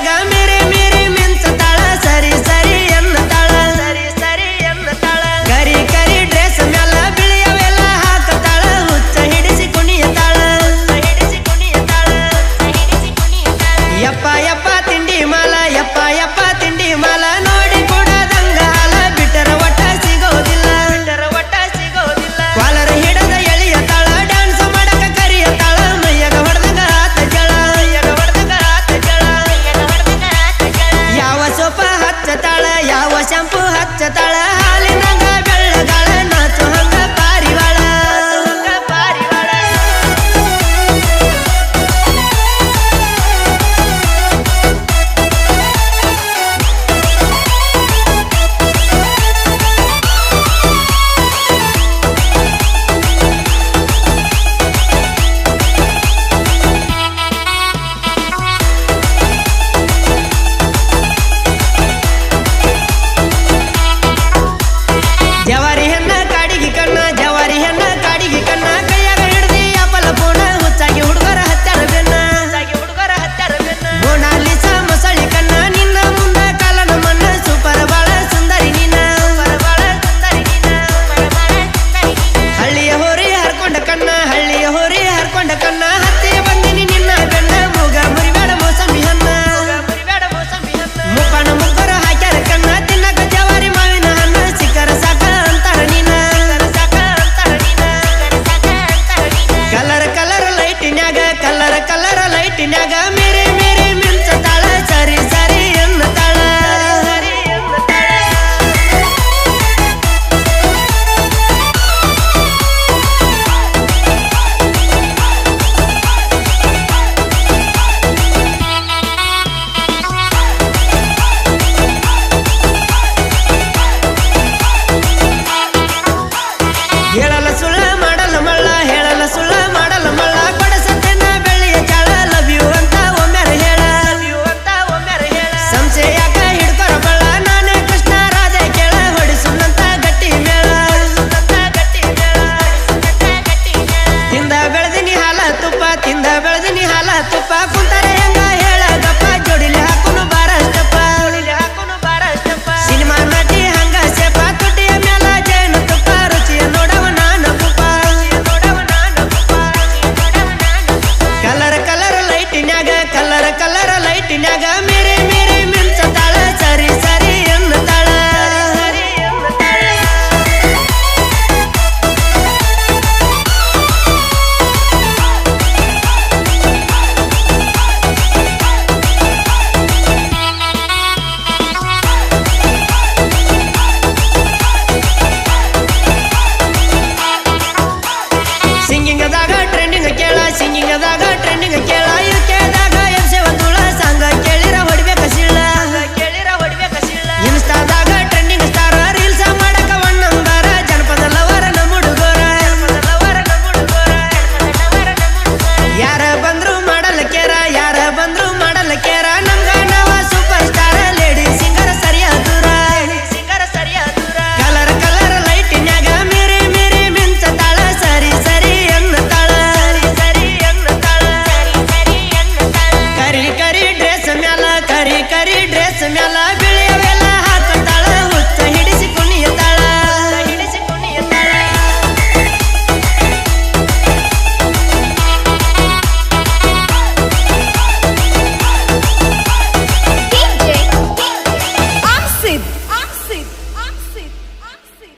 I got me. ಹಚ್ಚತಾಳ ಯಾವ ಶಂಪು ಹಚ್ಚತಾಳ ಕಾಟಿನಾಗ May to five.